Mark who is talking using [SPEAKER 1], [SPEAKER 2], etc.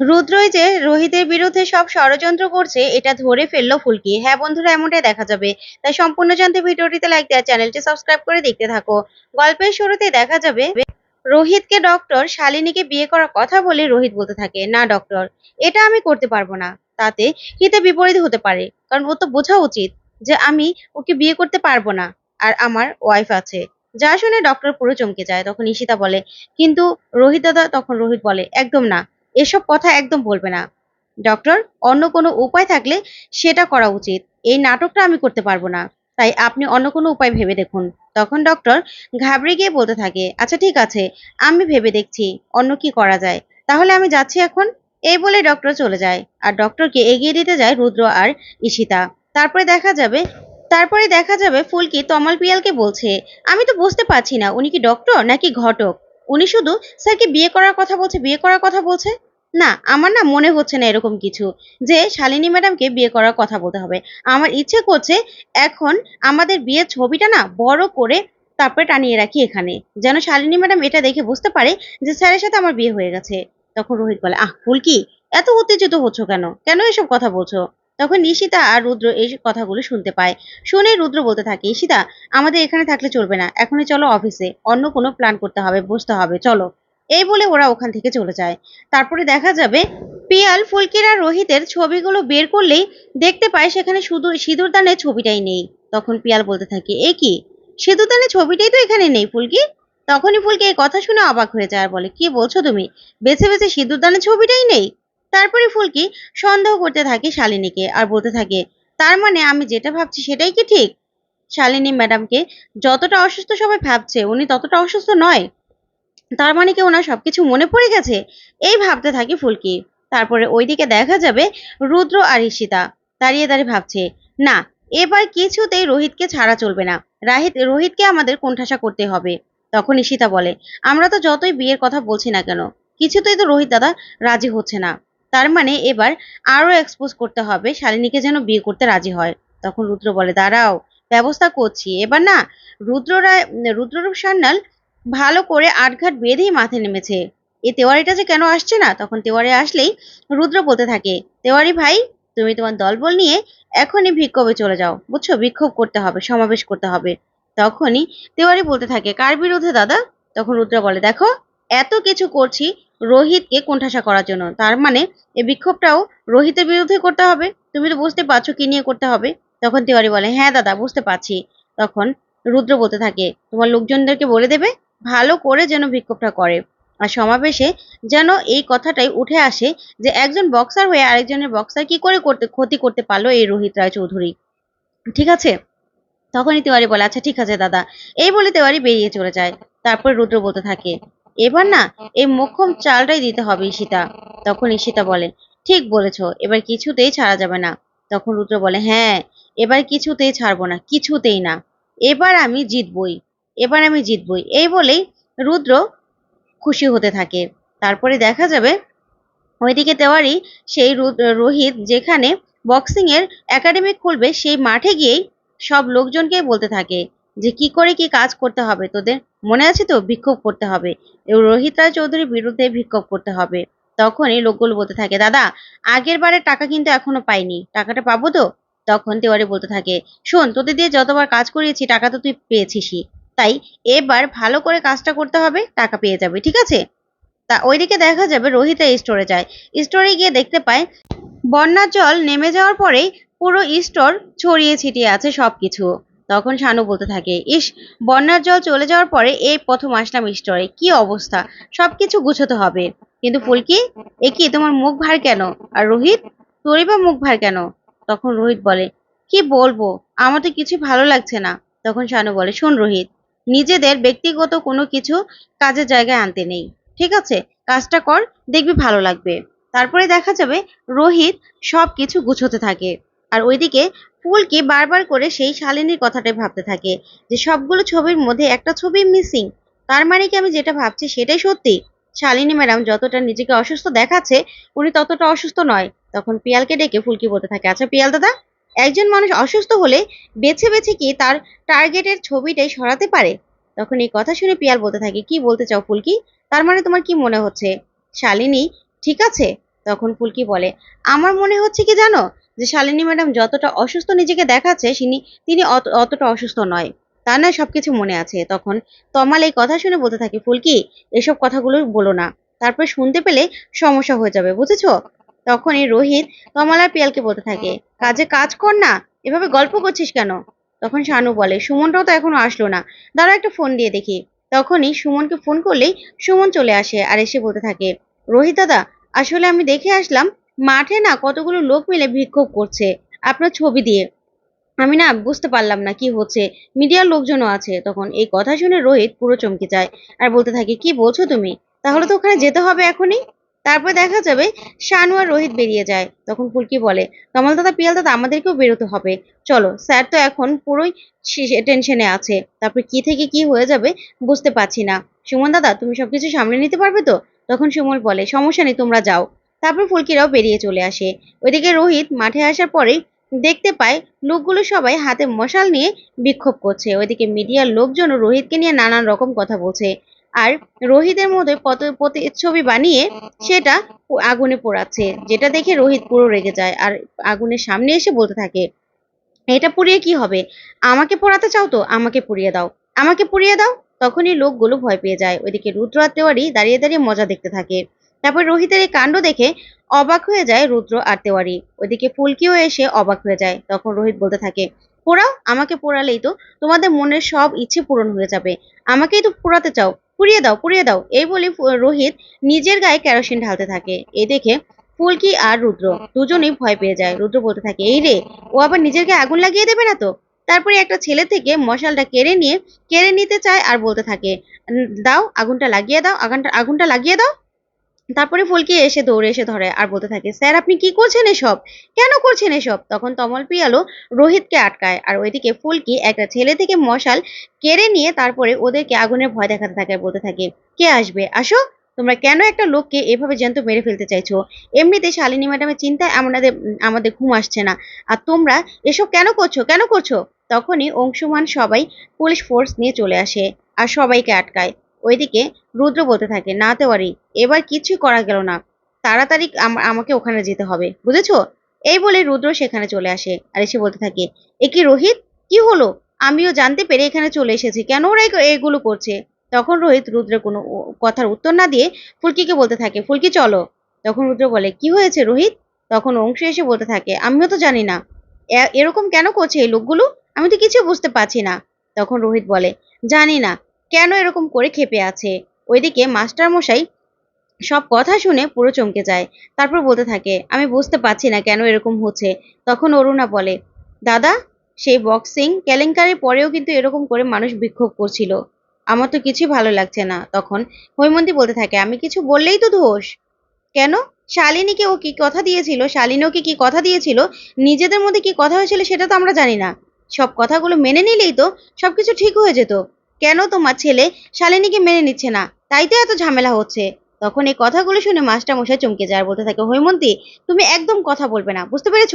[SPEAKER 1] রুদ্রই যে রোহিতের বিরুদ্ধে সব ষড়যন্ত্র করছে, এটা ধরে ফেলল ফুলকি। হ্যাঁ বন্ধুরা, এমনটাই দেখা যাবে। তাই সম্পূর্ণ জানতে ভিডিওটিতে লাইক দেওয়া, চ্যানেলটি সাবস্ক্রাইব করে দেখতে থাকো। গল্পের শুরুতে দেখা যাবে, রোহিতকে ডক্টর শালিনীকে বিয়ে করার কথা বলে রোহিত বলতে থাকে, না ডক্টর এটা আমি করতে পারব না। তাতে হিতে বিপরীত হতে পারে। কারণ ও তো বোঝা উচিত যে আমি ওকে বিয়ে করতে পারব না। আর আমার ওয়াইফ আছে। যা শুনে ডক্টর পুরো চমকে যায়। তখন ঈশিতা বলে, কিন্তু রোহিত দাদা, তখন রোহিত বলে, একদম না। এসব কথা একদম বলবে না। ডক্টর, অন্য কোনো উপায় থাকলে সেটা করা উচিত। এই নাটকটা আমি করতে পারব না। তাই আপনি অন্য কোনো উপায় ভেবে দেখুন। তখন ডক্টর ঘাবড়ে গিয়ে বলতে থাকে আচ্ছা ঠিক আছে, আমি ভেবে দেখছি, অন্য কি করা যায়। তাহলে আমি যাচ্ছি এখন। এই বলে ডক্টর চলে যায়। আর ডক্টরকে এগিয়ে দিতে যায় রুদ্র আর ঈশিতা। তারপরে দেখা যাবে, তারপরে দেখা যাবে ফুলকি তমাল পিয়ালকে বলছে, আমি তো বুঝতে পারছি না, উনি কি ডক্টর নাকি ঘটক? উনি শুধু, স্যারকে বিয়ে করার কথা বলছে, বিয়ে করার কথা বলছে? না, আমার না মনে হচ্ছে না এরকম কিছু, যে শালিনী ম্যাডামকে বিয়ে করার কথা বলতে হবে। আমার ইচ্ছে করছে এখন আমাদের বিয়ের ছবিটা না বড় করে তারপরে টানিয়ে রাখি এখানে, যেন শালিনী ম্যাডাম এটা দেখে বুঝতে পারে যে স্যারের সাথে আমার বিয়ে হয়ে গেছে। তখন রোহিত বলে, আহ, ফুলকি, এত উত্তেজিত হচ্ছ কেন? কেন এসব কথা বলছো? তখন নিশিতা আর রুদ্র এই কথাগুলো শুনতে পায়। শুনে রুদ্র বলতে থাকে ঈশিতা আমাদের এখানে থাকলে চলবে না। এখনই চলো অফিসে। অন্য কোনো প্ল্যান করতে হবে, বসতে হবে। চলো। এই বলে ওরা ওখান থেকে চলে যায়। তারপরে দেখা যাবে, পিয়াল, ফুলকির আর রোহিতের ছবিগুলো বের করলেই দেখতে পায় সেখানে শুধু সিঁদুরদানের ছবিটাই নেই। তখন পিয়াল বলতে থাকে, এ কি? সিঁদুরদানের ছবিটাই তো এখানে নেই ফুলকি? তখনই ফুলকি এই কথা শুনে অবাক হয়ে যায় আর বলে, কি বলছো তুমি? বেছে বেছে সিঁদুরদানের ছবিটাই নেই? তারপরে ফুলকি সন্দেহ করতে থাকে শালিনীকে আর বলতে থাকে, তার মানে আমি যেটা ভাবছি সেটাই কি ঠিক? শালিনী ম্যাডামকে, যতটা অসুস্থ সবাই ভাবছে, উনি ততটা অসুস্থ নয়। তার মানে কি ওনার সবকিছু মনে পড়ে গেছে? এই ভাবতে থাকে ফুলকি। তারপরে ওইদিকে দেখা যাবে রুদ্র আর ঈশিতা। দাঁড়িয়ে দাঁড়িয়ে ভাবছে, না, এবার কিছুতেই রোহিতকে ছাড়া চলবে না। রাহিত, রোহিতকে আমাদের কোণঠাসা করতে হবে। তখন ঈশিতা বলে, আমরা তো যতই বিয়ের কথা বলছি না কেন, কিছুতেই তো রোহিত দাদা রাজি হচ্ছে না। তার মানে এবার আরও এক্সপোজ করতে হবে, শালিনীকে যেন বিয়ে করতে রাজি হয়। তখন রুদ্র বলে, দাঁড়াও, ব্যবস্থা করছি। এবার না, রুদ্র রায়, রুদ্ররূপ সান্যাল ভালো করে আটঘাট বেঁধেই মাথায় নেমেছে। এ তেওয়ারিটা যে কেন আসছে না? তখন তেওয়ারি আসলেই রুদ্র বলতে থাকে, তেওয়ারি ভাই, তুমি তোমার দলবল নিয়ে এখনই বিক্ষোভে চলে যাও, বুঝছ? বিক্ষোভ করতে হবে, সমাবেশ করতে হবে। তখনই তেওয়ারি বলতে থাকে, কার বিরুদ্ধে দাদা? তখন রুদ্র বলে, দেখো এত কিছু করছি রোহিতকে কোণঠাসা করার জন্য। তার মানে এই বিক্ষোভটাও রোহিতের বিরুদ্ধে করতে হবে। তুমি তো বুঝতে পারছ কি নিয়ে করতে হবে। তখন তিওয়ারি বলে হ্যাঁ দাদা, বুঝতে পারছি। তখন রুদ্র বলতে থাকে, তোমার লোকজনদেরকে বলে দেবে, ভালো করে যেন বিক্ষোভটা করে। আর সমাবেশে যেন এই কথাটাই উঠে আসে যে, একজন বক্সার হয়ে আরেকজনের বক্সার কি করে করতে, ক্ষতি করতে পারল এই রোহিত রায় চৌধুরী। ঠিক আছে? তখনই তিওয়ারি বলে আচ্ছা ঠিক আছে দাদা। এই বলে তিওয়ারি বেরিয়ে চলে যায়। তারপর রুদ্র বলতে থাকে এবার না, এই মোক্ষম চালটাই দিতে হবে ঈশিতা। তখন ঈশিতা বলে, ঠিক বলেছ, এবার কিছুতেই ছাড়া যাবে না। তখন রুদ্র বলে হ্যাঁ এবার কিছুতেই ছাড়বো না, কিছুতেই না। এবার আমি জিতবই, এবার আমি জিতবই। এই বলেই রুদ্র খুশি হতে থাকে। তারপরে দেখা যাবে, ওইদিকে তেওয়ারি সেই রোহিত যেখানে বক্সিং এর একাডেমি খুলবে, সেই মাঠে গিয়েই সব লোকজনকে বলতে থাকে যে, কি করে কি কাজ করতে হবে তোদের? মনে আছে তো? বিক্ষোভ করতে হবে। রোহিত রায় চৌধুরীর বিরুদ্ধে বিক্ষোভ করতে হবে। তখনই লোকগুলো বলতে থাকে, দাদা, আগের বারের টাকা কিন্তু এখনও পাইনি। টাকাটা পাবো তো? তখন তেওয়ারি বলতে থাকে, শোন, তোদের দিয়ে যতবার কাজ করিয়েছি, টাকা তো তুই পেয়েছিসই। তাই এবার ভালো করে কাজটা করতে হবে, টাকা পেয়ে যাবে, ঠিক আছে? তা ওইদিকে দেখা যাবে রোহিতা স্টোরে যায়। স্টোরে গিয়ে দেখতে পায়, বন্যার জল নেমে যাওয়ার পরেই পুরো স্টোর ছড়িয়ে ছিটিয়ে আছে সবকিছু। তখন শানু বলতে থাকে, ইস, বন্যার জল চলে যাওয়ার পরে এই প্রথম আসলাম স্টোরে, কি অবস্থা? সবকিছু গুছোতে হবে। কিন্তু ফুলকি, এ কি তোমার মুখ ভার কেন? আর রোহিত, তোরই বা মুখ ভার কেন? তখন রোহিত বলে, কি বলব, আমার তো কিছু ভালো লাগছে না। তখন শানু বলে, শোন রোহিত, নিজেদের ব্যক্তিগত কোনো কিছু কাজের জায়গায় আনতে নেই। ঠিক আছে? কাজটা কর, দেখবি ভালো লাগবে। তারপরে দেখা যাবে রোহিত সব কিছু গুছোতে থাকে। আর ওইদিকে ফুলকে বারবার করে সেই শালিনীর কথাটাই ভাবতে থাকে, যে সবগুলো ছবির মধ্যে একটা ছবি মিসিং তার মানে কি আমি যেটা ভাবছি সেটাই সত্যি? শালিনী ম্যাডাম যতটা নিজেকে অসুস্থ দেখাচ্ছে, উনি ততটা অসুস্থ নয়। তখন পিয়ালকে ডেকে ফুলকি বলতে থাকে আচ্ছা পিয়াল দাদা, একজন মানুষ অসুস্থ হলে বেছে বেছে কি তার টার্গেটের ছবিটাই সরাতে পারে? তখন এই কথা শুনে পিয়াল বলতে থাকে, কি বলতে চাও ফুলকি? তার মানে তোমার কি মনে হচ্ছে? শালিনী, ঠিক আছে। তখন ফুলকি বলে, আমার মনে হচ্ছে কি জানো যে শালিনী ম্যাডাম যতটা অসুস্থ নিজেকে দেখাচ্ছে তিনি তিনি অত- অতটা অসুস্থ নয়। তার না সবকিছু মনে আছে। তখন তমাল এই কথা শুনে বলতে থাকে, ফুলকি, এসব কথাগুলো বলো না। তারপর শুনতে পেলে সমস্যা হয়ে যাবে, বুঝেছ? তখনই রোহিত তমাল আর পিয়ালকে বলতে থাকে, কাজে কাজ কর না, এভাবে গল্প করছিস কেন? তখন শানু বলে, সুমনটাও তো এখনও আসলো না। দাঁড়া একটা ফোন দিয়ে দেখি। তখনই সুমনকে ফোন করলেই সুমন চলে আসে আর এসে বলতে থাকে, রোহিত দাদা, আসলে আমি দেখে আসলাম মাঠে না কতগুলো লোক মিলে বিক্ষোভ করছে আপনার ছবি দিয়ে। আমি না বুঝতে পারলাম না কি হচ্ছে। মিডিয়ার লোকজনও আছে। তখন এই কথা শুনে রোহিত পুরো চমকে যায় আর বলতে থাকে, কি বলছো তুমি? তাহলে তো ওখানে যেতে হবে এখনই। তারপর দেখা যাবে শানু আর রোহিত বেরিয়ে যায়। তখন ফুলকি বলে, কমল দাদা, পিয়াল দাদা, আমাদেরকেও বেরোতে হবে। চলো, স্যার তো এখন পুরোই টেনশনে আছে। তারপর কি থেকে কি হয়ে যাবে বুঝতে পারছি না। সুমন দাদা, তুমি সবকিছু সামলে নিতে পারবে তো? তখন সুমন বলে, সমস্যা নেই, তোমরা যাও। তারপর ফুলকিরাও বেরিয়ে চলে আসে। ওইদিকে রোহিত মাঠে আসার পরেই দেখতে পায় লোকগুলো সবাই হাতে মশাল নিয়ে বিক্ষোভ করছে। ওইদিকে মিডিয়ার লোকজনও রোহিতকে নিয়ে নানান রকম কথা বলছে। আর রোহিতের মধ্যে প্রতিচ্ছবি বানিয়ে সেটা আগুনে পোড়াচ্ছে, যেটা দেখে রোহিত পুরো রেগে যায় আর আগুনের সামনে এসে বলতে থাকে, এটা পুড়িয়ে কি হবে? আমাকে পোড়াতে চাও তো? আমাকে পুড়িয়ে দাও। আমাকে পুড়িয়ে দাও? তখনই লোকগুলো ভয় পেয়ে যায়। ওইদিকে রুদ্র তেওয়ারি দাঁড়িয়ে দাঁড়িয়ে মজা দেখতে থাকে। তারপর রোহিতের এই কাণ্ড দেখে অবাক হয়ে যায় রুদ্র আর তেওয়ারি। ওইদিকে ফুলকিও এসে অবাক হয়ে যায়। তখন রোহিত বলতে থাকে, পোড়াও, আমাকে পোড়ালেই তো। তোমাদের মনের সব ইচ্ছে পূরণ হয়ে যাবে। আমাকেই তো পোড়াতে চাও। পুড়িয়ে দাও পুড়িয়ে দাও। এই বলে রোহিত নিজের গায়ে কেরোসিন ঢালতে থাকে। এই দেখে ফুলকি আর রুদ্র দুজনেই ভয় পেয়ে যায়। রুদ্র বলতে থাকে, এই রে, ও আবার নিজের গায়ে আগুন লাগিয়ে দেবে না তো? তারপরে একটা ছেলে থেকে মশালটা কেড়ে নিয়ে, কেড়ে নিতে চায় আর বলতে থাকে দাও, আগুনটা লাগিয়ে দাও, আগুনটা আগুনটা লাগিয়ে দাও। তারপরে ফুলকি এসে দৌড়ে এসে ধরে আর বলতে থাকে, স্যার, আপনি কি করছেন এসব? কেন করছেন এসব? তখন তমল পিয়ালো রোহিতকে আটকায় আর ওইদিকে ফুলকি একটা ছেলে থেকে মশাল কেড়ে নিয়ে তারপরে ওদেরকে আগুনের ভয় দেখাতে থাকে, বলতে থাকে, কে আসবে? আসো। তোমরা কেন একটা লোককে এভাবে জ্যান্ত মেরে ফেলতে চাইছো? এমনিতে শালিনী ম্যাডামের চিন্তায় আমাদের আমাদের ঘুম আসছে না। আর তোমরা এসব কেন করছ? কেন করছ? তখনই অংশমান সবাই পুলিশ ফোর্স নিয়ে চলে আসে আর সবাইকে আটকায়। ওইদিকে রুদ্র বলতে থাকে, না তেওয়ারি, এবার কিছুই করা গেল না। তাড়াতাড়ি আমাকে ওখানে যেতে হবে, বুঝেছ? এই বলে রুদ্র সেখানে চলে আসে আর এসে বলতে থাকে, এ কি রোহিত? কি হলো? আমিও জানতে পেরে এখানে চলে এসেছি, কেন ওরা এগ- এগুলো করছে? তখন রোহিত রুদ্রের কোনো কথার উত্তর না দিয়ে ফুলকিকে বলতে থাকে, ফুলকি, চলো। তখন রুদ্র বলে, কি হয়েছে রোহিত? তখন অংশ এসে বলতে থাকে, আমিও তো জানি না। এরকম কেন করছে এই লোকগুলো? আমি তো কিছু বুঝতে পারছি না। তখন রোহিত বলে, জানি না। কেন এরকম করে খেপে আছে? ওইদিকে মাস্টার মশাই সব কথা শুনে পুরো চমকে যায়। তারপর বলতে থাকে, আমি বুঝতে পারছি না কেন এরকম হচ্ছে। তখন অরুণা বলে, দাদা, সেই বক্সিং কেলেঙ্কারির পরেও কিন্তু এরকম করে মানুষ বিক্ষোভ করছিল। আমার তো কিছুই ভালো লাগছে না। তখন হৈমন্তী বলতে থাকে, আমি কিছু বললেই তো দোষ। কেন? শালিনীকে ও কি কথা দিয়েছিল? শালিনী ওকে কি কথা দিয়েছিল? নিজেদের মধ্যে কি কথা হয়েছিল সেটা তো আমরা জানি না। সব কথাগুলো মেনে নিলেই তো সবকিছু ঠিক হয়ে যেত। কেন তোমার ছেলে শালিনীকে মেনে নিচ্ছে না? তাই তো এত ঝামেলা হচ্ছে। তখন এই কথাগুলো শুনে মাস্টার মশাই চমকে যায় আর বলতে থাকে, হৈমন্তী, তুমি একদম কথা বলবে না, বুঝতে পেরেছ?